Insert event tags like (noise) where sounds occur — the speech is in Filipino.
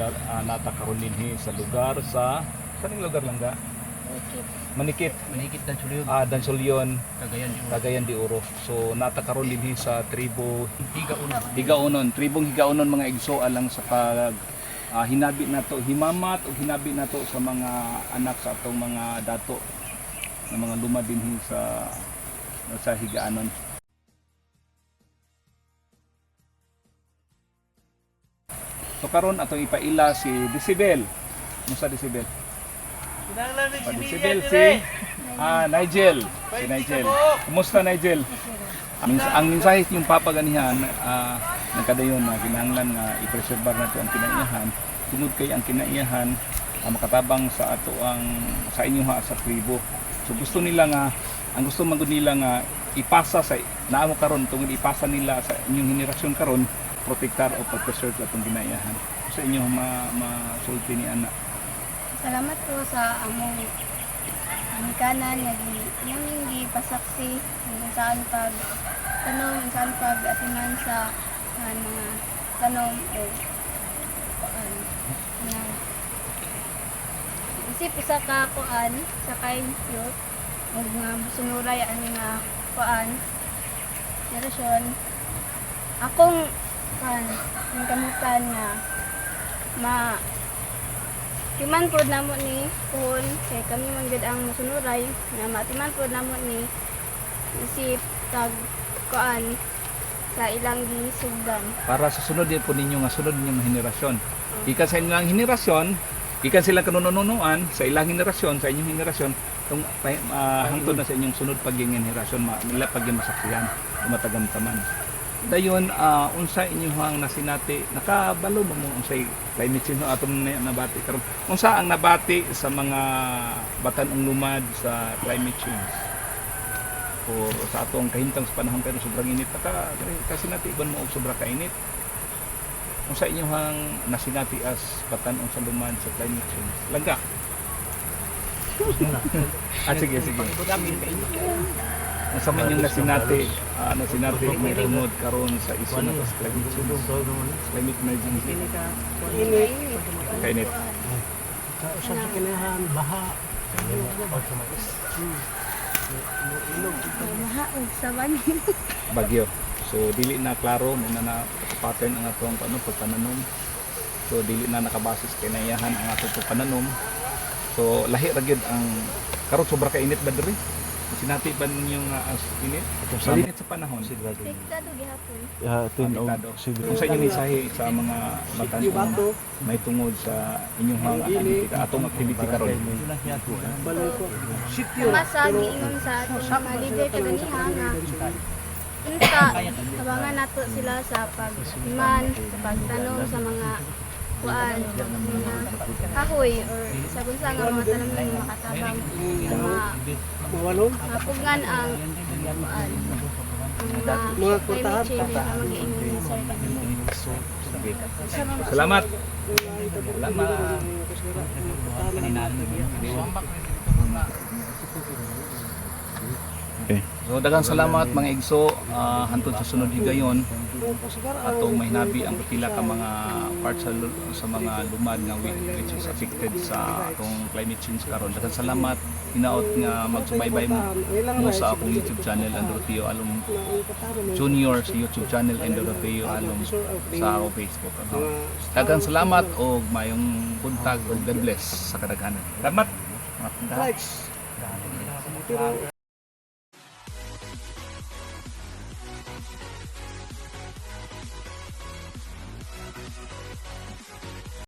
lugar uh, natakaron dinhi sa lugar sa kaning lugar lang ga? Manikit Manikit dan suliog. ah Dansolyon Kagayan yung Cagayan de Oro. So natakaron dinhi sa tribo higa una. Higaonon tribong Higaonon mga igso alang sa pag ah, hinabi nato himamat ug hinabi nato sa mga anak sa atong mga dato na mga luma dinhi sa sa Higaanon So karon atong ipaila si Decibel. Musa Decibel? Pa Decibel si ah Nigel. Si Nigel. Kumusta Nigel? Ang, ang mensahe yung papaganihan ah nagkadayon na kinahanglan nga i-preserve nato ang kinaiyahan tungod kay ang kinaiyahan ah, makatabang sa ato ang sa inyo ha sa tribo. So gusto nila nga ang gusto man nila nga ipasa sa naamo karon tungod ipasa nila sa inyong henerasyon karon protektar o pag-preserve atong ginaiyahan. Sa inyo ma masulti ni ana. Salamat po sa among kanan nga naming gipasaksi kung saan pag tanong saan pag atiman sa ah, mga tanong o kuan na isip usa ka kuan sa kay youth ug nga sunuray ang nga kuan narasyon akong kuan ang kamutan nga ma Timan po namo ni Kuhon, kay kami man gid ang musunuray, na matiman po namo ni isip tag kuan sa ilang gisugdan. Para sa sunod din po ninyo nga sunod ninyong henerasyon. Ikan sa inyong henerasyon, ikan silang kanununuan sa ilang henerasyon, sa inyong henerasyon, tung uh, hangtod na sa inyong sunod paging henerasyon, ma, paging masaksihan, matagamtaman. Dayon uh, unsa inyong nasinati? Nakabalo mo unsay climate change? Na nabati. Karon unsa ang nabati sa mga batan-ong lumad sa climate change? Or sa atong kahintang sa panahon pero sobrang init. Ka kasi nati ibon mo og sobra ka init unsa inyong nasinati as batan-ong sa lumad sa climate change? Langga. (laughs) Ah sige sige Unsa man yung nasinati, uh, nasinati may tungod karon sa isyu na sa climate change, climate emergency. Init. Kainit. Sa kinahan, baha. Bagyo. So dili na klaro mo na na pattern ang atong ano pagpananom. So dili na nakabase sa kinayahan ang atong pagpananom. So lahi ra gyud ang karon sobra ka init ba diri? Sinati ba ninyo nga as init? Sa init sa panahon. Tektado gihapon. Ya, tin og Apektado. sige. Kung sa inyo mensahe sa mga batan may tungod sa inyong mga aktivity, atong activity karon. Masa giingon sa atong mga leader kaganiha nga Inta, tabangan nato sila sa pagman, sa pagtanong sa mga kuan, mga kahoy or sa bunsa nga mga tanom nga makatabang nga mapugngan ang kuan. Ang mga kanina. Sige. Salamat. Salamat. Okay. So daghang salamat mga igso ah, hantod sa sunod higayon atong mahinabi ang pipila ka mga parts sa, sa mga lumad nga which is affected sa atong climate change karon. Daghang salamat hinaot nga magsubaybay mo, mo sa akong YouTube channel Androtio Alum Junior sa YouTube channel Androtio Alum sa akong Facebook. Ano. Daghang salamat o mayong buntag o God bless sa kadaghanan. Salamat. Mga punta.